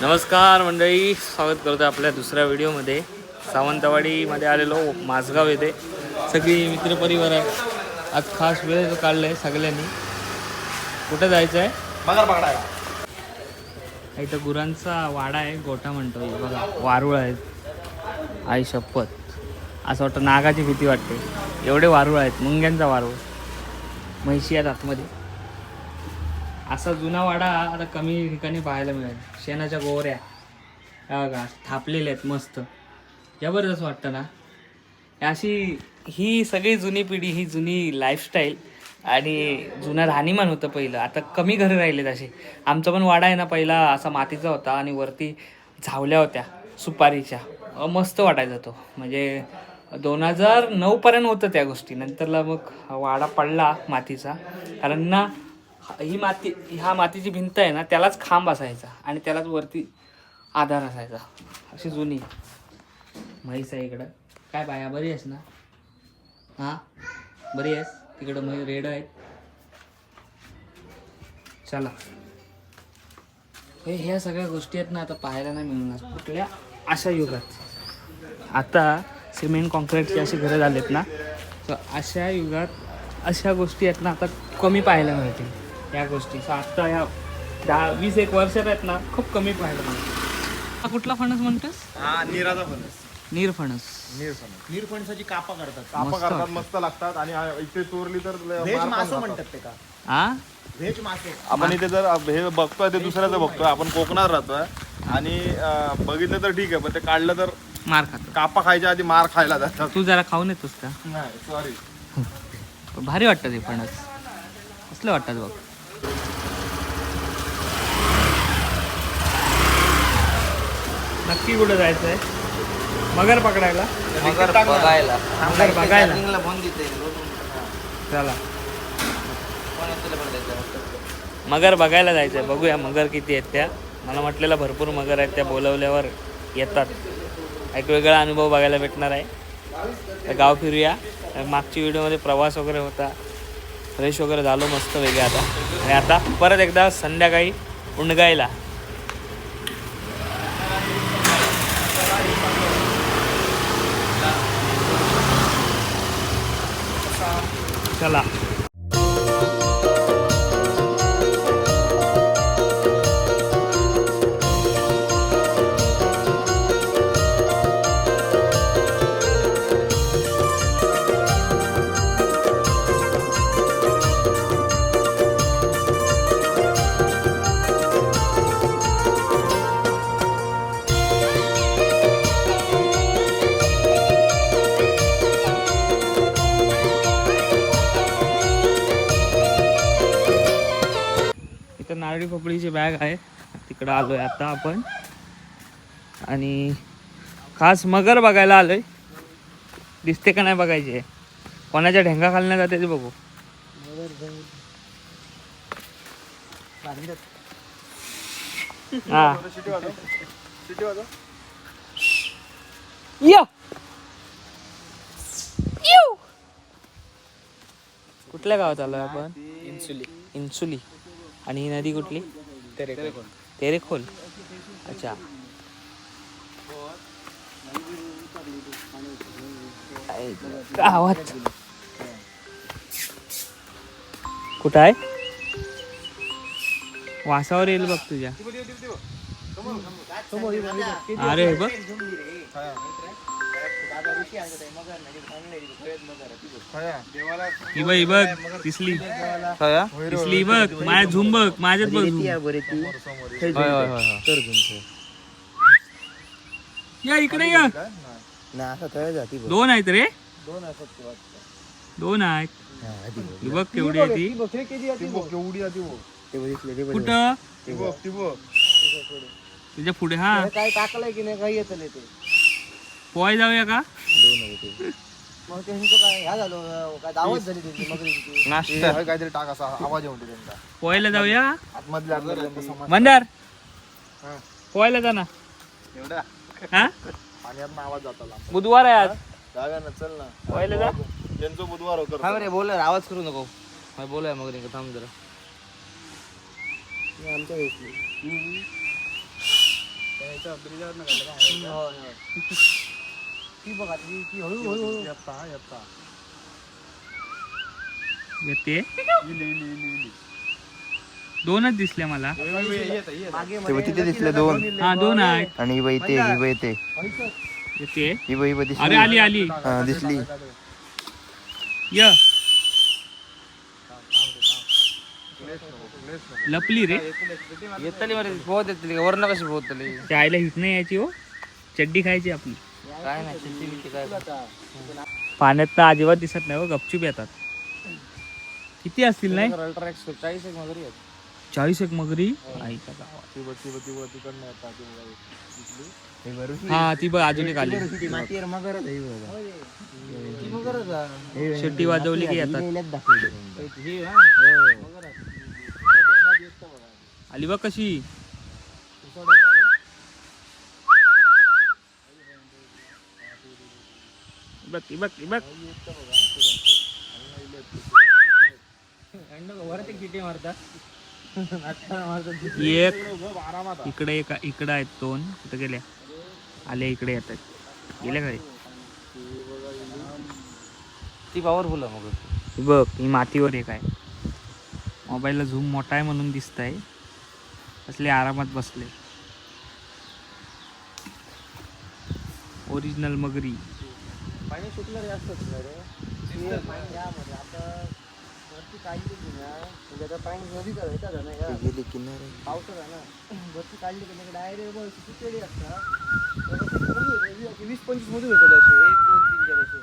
नमस्कार मंडळी स्वागत करतो आपल्या दुसऱ्या व्हिडिओमध्ये. सावंतवाडीमध्ये आलेलो माझगाव येथे. सगळी मित्रपरिवार आहे. आज खास वेळ काढला आहे सगळ्यांनी. कुठं जायचं आहे? इथं गुरांचा वाडा आहे गोठा म्हणतो बघा. वारुळ आहेत. आई शपथ. असं वाटतं नागाची भीती वाटते. एवढे वारुळ आहेत मुंग्यांचा वारुळ. म्हैशी आहेत आतमध्ये. असा जुना वाडा आता कमी ठिकाणी पाहायला मिळेल. शेणाच्या गोवऱ्या. हा बघा थापलेल्या आहेत मस्त. जबरदस्त वाटतं ना? अशी ही सगळी जुनी पिढी ही जुनी लाईफस्टाईल आणि जुनं राहणीमान होतं पहिलं. आता कमी घरं राहिलेत असे आमचा पण वाडा आहे ना पहिला असा मातीचा होता आणि वरती झावल्या होत्या सुपारीच्या. मस्त वाटायचा तो. म्हणजे दोन हजार नऊपर्यंत होतं त्या गोष्टी. नंतरला मग वाडा पडला मातीचा. कारण ना ही माती ह्या मातीची भिंत आहे ना त्यालाच खांब असायचा आणि त्यालाच वरती आधार असायचा. अशी जुनी म्हैस आहे इकडं. काय बाया बरी आहेस ना? हां? बरी आहेस? तिकडं मै रेड आहेत. चला. हे ह्या सगळ्या गोष्टी आहेत ना आता पाहायला नाही मिळणार. कुठल्या? अशा युगात. आता सिमेंट कॉन्क्रीटची अशी घरं झालेत ना तर अशा युगात अशा गोष्टी आहेत ना आता कमी पाहायला मिळतील. या गोष्टी. तर आत्ता ह्या दहा वीस एक वर्षात आहेत ना खूप कमी पाहायला हा कुठला फणस म्हणतोस? हा निराचा फणस. नीर फणस. निरफणस निरफणसाची कापा करतात. कापा मस्त. करतात वाटतं. मस्त लागतात. आणि आ- इथे चोरली तर ल- व्हेज मार पण मासो खातात. म्हणतात ते का? हा व्हेज मासे. आपण इथे जर हे बघतोय ते दुसऱ्याचं बघतोय. आपण कोकणात राहतोय. आणि अं, बघितलं तर ठीक आहे पण ते काढलं तर मार खातो कापा खायच्या आधी मार खायला जातात. तू जरा खाऊन येतोस का? नाही सॉरी भारी वाटतं ते फणस. कसलं वाटतात बघ? नक्की कुठं जायचं आहे मगर पकडायला? मगर बघायला. मगर बघायला. चला. मगर बघायला जायचं आहे बघूया मगर किती आहेत त्या. मला म्हटलेलं भरपूर मगर आहेत त्या बोलवल्यावर येतात. एक वेगळा अनुभव बघायला भेटणार आहे. तर गाव फिरूया. मागच्या व्हिडिओमध्ये प्रवास वगैरे होता. फ्रेश वगैरे झालो मस्त वेगळे आता. आणि आता परत एकदा संध्याकाळी उंडगायला चला. नारळी पपळीची बॅग आहे. तिकडं आलोय आता आपण. आणि खास मगर बघायला आलोय. दिसते का नाही बघायचे? कोणाच्या ढेंगा खालण्यात जाते ते बघू. हा. कुठल्या गावात आलोय आपण? इन्सुली. इन्सुली. आणि ही नदी कुठली? तेरेखोल. अच्छा. गावात. कुठं आहे? वासावर येईल बघ तुझ्या. अरे बघ. ही बघ ही बघ दिसली. दिसली ही बघ माझ्या झुम बघ माझ्यात बघ. झुम या इकडे या. दोन आहेत रे. दोन आहेत ही बघ. केवढी आहे ती. ती बघ केवढी आहे ती बघ. कुठं? बघ ती बघ. तुझ्या पुढे. हा. काय टाकलंय की नाही काही येतं ते. पोहाय जाऊया का? मग त्यांचं काय ह्या झालं काय दावत झाली त्यांची मगरीची. हे आहे काहीतरी टाक असा आवाज येऊन दे त्यांचा. पोहायला जाऊया आतमधल्या आतमधल्या त्यांचा समाज. मंदार हा. पोहायला जा ना. एवढा? हा? पाण्यात आवाज जातो लांब. बुधवार आहे आज. जाऊया ना चल ना. पोहायला जा. त्यांचं बुधवार होतं. थांब रे बोल आवाज करू नको. बोलाय मगरी थांब जरा. आमच्या. ती बघा ती ती हळू हळू हळू. येते? दोनच दिसले मला. मागे तेव्हा तिथे दिसले दोन. हा दोन आहेत. आणि ही बाई ते ही बाई ते. येते? ही बाई बाई दिसली. अरे आली आली. हा दिसली. य. लपली रे. येतली बरे पोहत येतली वरण कशी पोहतली त्या आईला हिट नाही यायची हो. चड्डी खायची आपली. काय नाही चिंती बिंती काय पाण्यात तर अजिबात दिसत नाही हो गपचूप येतात. किती असतील नाही? अल्ट्रा एक्स चाळीस एक मगरी आहेत. चाळीस एक मगरी? आईच्या गावात हा ती बघ अजून एक आली. ती बघा. शेट्टी वाजवली की येतात. ही हा आली बघ कशी. बघ ती बघ ती बघ. वरती किती मारतात एक इकडे एक इकडे आहेत दोन. कुठे गेल्या? आले इकडे येत आहेत. गेल्या काय ती पॉवरफुल आहे मग. बघ ही मातीवर एक आहे. मोबाईलला झूम मोठा आहे म्हणून दिसत आहे असले आरामात बसले. ओरिजिनल मगरी. पाणी सुटलं रे जास्तच नाही रे. ते पाणी यामध्ये आता वरती काढली की ना, म्हणजे आता पाणी नदीत आहे, येतात ना या. गेली किनारे. पावसात आहे ना. वरती काढली की नाही डायरेक्ट बघ असतात. वी- वीस पंचवीसमध्ये होते असे एक दोन तीन चार असे.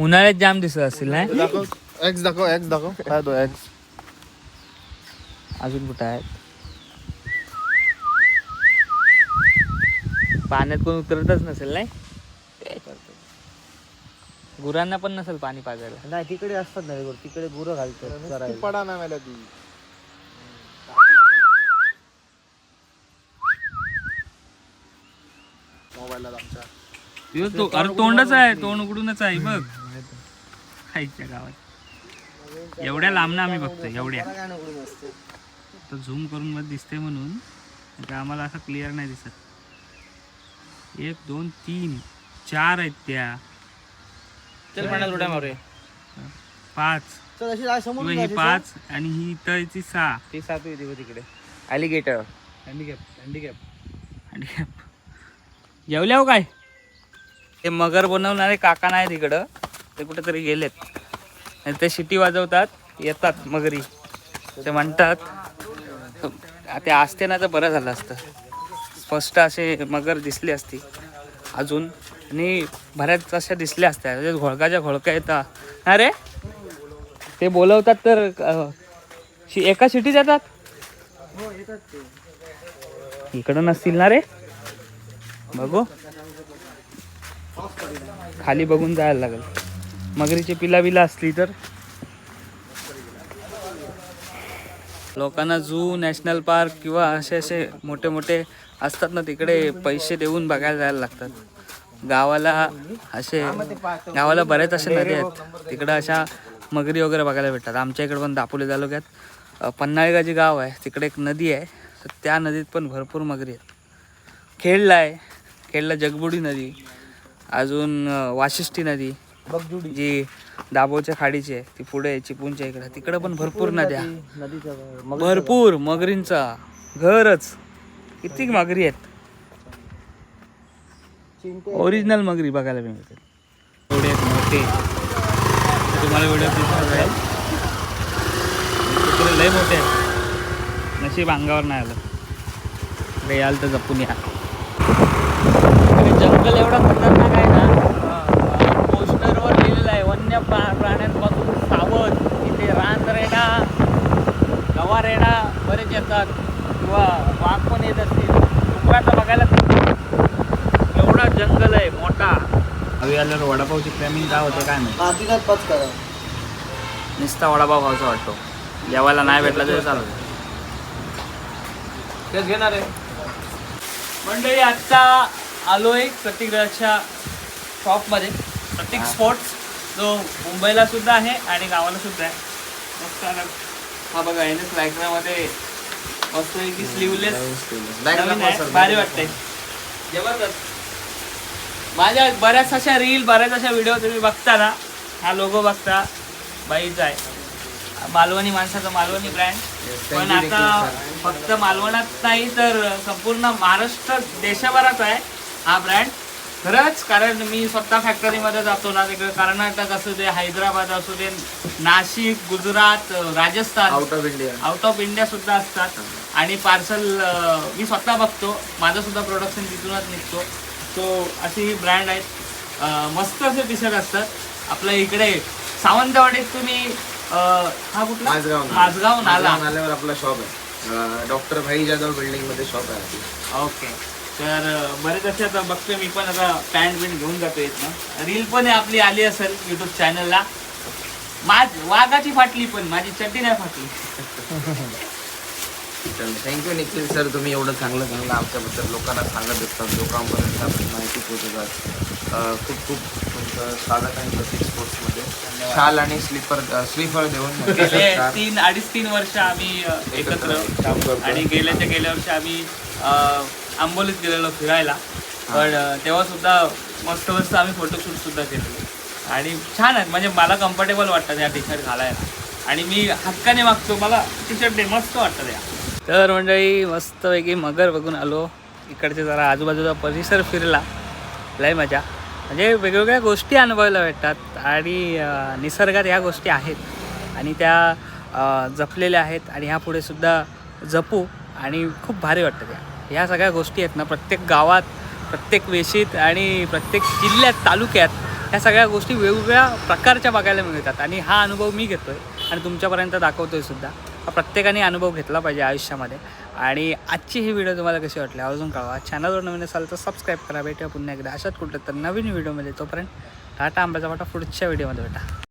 उन्हाळ्यात जाम दिसत नाही? दाखव एक्स दाखव एक्स दाखव. काय तो एक्स अजून कुठं आहेत? पाण्यात कोण उतरतच नसेल नाही? गुरांना पण नसेल पाणी पाजायला. नाही तिकडे असतात ना रे वर, तिकडे गुरं घालतात चरायला. पडा ना मला ती. मोबाईलला आमच्या. यो तो अरे तोंडच आहे तोंड उघडूनच आहे बघ. खायच्या गावात. एवढ्या लांब आम्ही बघतो एवढ्या. काय नको असते तर झूम करून मध्ये दिसते म्हणून नाही तर आम्हाला असं क्लिअर नाही दिसत. एक दोन तीन चार आहेत त्या. चल पाण्यात उड्या मारूया. पाच. चल अशी किंवा ही जायची, पाच आणि ही इथं सहा. ती सातवी होती बघ तिकडे. ॲलिगेटर हँडिकॅप हँडिकॅप हँडिकॅप जेवल्या हो काय? ते मगर बनवणारे काका नाही तिकडं ते कुठेतरी गेलेत. आणि ते शिटी वाजवतात. येतात मगरी. ते म्हणतात ते असते ना तर बरं झालं असतं. स्पष्ट असे मगर दिसले असती. अजून आणि बऱ्याच तशा दिसल्या असत्या. म्हणजे घोळकाच्या घोळका येतात अरे ते बोलवतात तर अं, शि- एका शिटीत येतात इकडं नसतील ना रे? बघू. खाली बघून जायला लागेल. मगरीची पिला बिला असली तर. लोकांना झू नॅशनल पार्क किंवा असे असे मोठे मोठे असतात ना तिकडे पैसे देऊन बघायला जायला लागतात. गावाला असे गावाला बरेच असे नदी आहेत. तिकडं अशा मगरी वगैरे बघायला भेटतात. आमच्या इकडे पण दापोली तालुक्यात पन्हाळगा जी गाव आहे. तिकडे एक नदी आहे. तर त्या नदीत पण भरपूर मगरी आहेत. खेडला आहे. खेडला जगबुडी नदी अजून वाशिष्ठी नदी जी दाभोळच्या खाडीची आहे. ती पुढे चिपूनच्या इकडे. तिकडे पण भरपूर नद्या. भरपूर मगरींचा. घरच. किती मगरी आहेत. ओरिजिनल मगरी बघायला मिळते एवढे मोठे. तुम्हाला व्हिडिओ दिसणार आहे. लय मोठे नशीब अंगावर नाही आलं. लय याल तर जपून या. जंगल एवढा खतरनाक आहे ना पोस्टरवर लिहिलेलं आहे वन्य प्रा- प्राण्यांपासून सावध. इथे रानरेडा गवारेडा बरेच येतात. किंवा वाघ पण येत असतील डुकरांना बघायला एवढा जंगल आहे मोठा हवी आल्यावर वडापावची प्रेमिंग काय होते काय माहिती? हा तिथं पच करा. नुसता वडापाव खायचा वाटतो. जेवायला नाही भेटला तरी चालू तेच घेणार आहे. मंडळी आत्ता आलोय प्रतीकच्या शॉपमध्ये प्रतीक स्पोर्ट्स जो मुंबईला सुद्धा आहे आणि गावाला सुद्धा आहे. मस्त आता हा बघा एन एस लायक्रामध्ये मस्त की स्लीवलेस भारी वाटते जबरदस्त माझ्या बऱ्याच अशा रील बऱ्याच अशा व्हिडिओ तुम्ही बघता ना हा लोगो बघता. बाईचा आहे. मालवणी माणसाचा मालवणी ब्रँड पण आता फक्त मालवणात नाही तर संपूर्ण महाराष्ट्र देशभरात आहे हा ब्रँड खरंच कारण मी स्वतः फॅक्टरीमध्ये जातो ना तिकडे कर्नाटक असू दे हैदराबाद असू दे Nashik Gujarat Rajasthan out of India out of India सुद्धा असतात. आणि पार्सल मी स्वतः बघतो. माझं सुद्धा प्रोडक्शन तिथूनच निघतो. सो अशी ही ब्रँड आहेत. मस्त असे टी शर्ट असतात. आपल्या इकडे सावंतवाडीत तुम्ही हा कुठला? माझगाव माझगाव नाला. नाल्यावर आपला शॉप आहे. डॉक्टर भाई जाधव बिल्डिंगमध्ये शॉप आहे आपलं. ओके. तर बरेच असे आता बघतोय मी पण. आता पॅन्ट बिंट घेऊन जातो इथनं. रील पण आपली आली असेल युट्यूब चॅनलला माझ वाघाची फाटली पण. माझी चड्डी नाही फाटली. थँक्यू निखिल सर तुम्ही एवढं चांगलं चांगलं आमच्याबद्दल लोकांना सांगत असतात. लोकांपर्यंत आपण माहिती पोहोचवतात. खूप खूप तुमचं स्वागत आहे प्रतीक स्पोर्ट्समध्ये. शाल आणि स्लीपर स्लीपर देऊन गेले तीन अडीच तीन वर्ष आम्ही एकत्र काम करतो आणि गेल्याच्या गेल्या वर्षी आम्ही आंबोलीत गेलेलो फिरायला. पण तेव्हा सुद्धा मस्त मस्त आम्ही फोटोशूट सुद्धा केलेलो आणि छान आहेत म्हणजे मला कम्फर्टेबल वाटतात या टी शर्ट घालायला. आणि मी हक्काने मागतो. मला टी शर्ट दे. मस्त वाटतं या तर मंडळी मस्तपैकी मगर बघून आलो. इकडचे जरा आजूबाजूचा परिसर फिरला लय मजा. म्हणजे वेगवेगळ्या गोष्टी अनुभवायला भेटतात आणि निसर्गात ह्या गोष्टी आहेत आणि त्या जपलेल्या आहेत आणि ह्या पुढे सुद्धा जपू आणि खूप भारी वाटतं त्या. ह्या सगळ्या गोष्टी आहेत ना प्रत्येक गावात प्रत्येक वेशीत आणि प्रत्येक जिल्ह्यात तालुक्यात ह्या सगळ्या गोष्टी वेगवेगळ्या प्रकारच्या बघायला मिळतात आणि हा अनुभव मी घेतो आहे आणि तुमच्यापर्यंत दाखवतो आहे सुद्धा. हा प्रत्येकाने अनुभव घेतला पाहिजे आयुष्यामध्ये. आणि आजची ही व्हिडिओ तुम्हाला कशी वाटली अजून कळवा. चॅनलवर नवीन असाल तर सबस्क्राईब करा. भेटूया पुन्हा एकदा. अशाच कुठलं तर नवीन व्हिडिओमध्ये तोपर्यंत टाटा आंब्याचा वाटा. पुढच्या व्हिडिओमध्ये भेटा.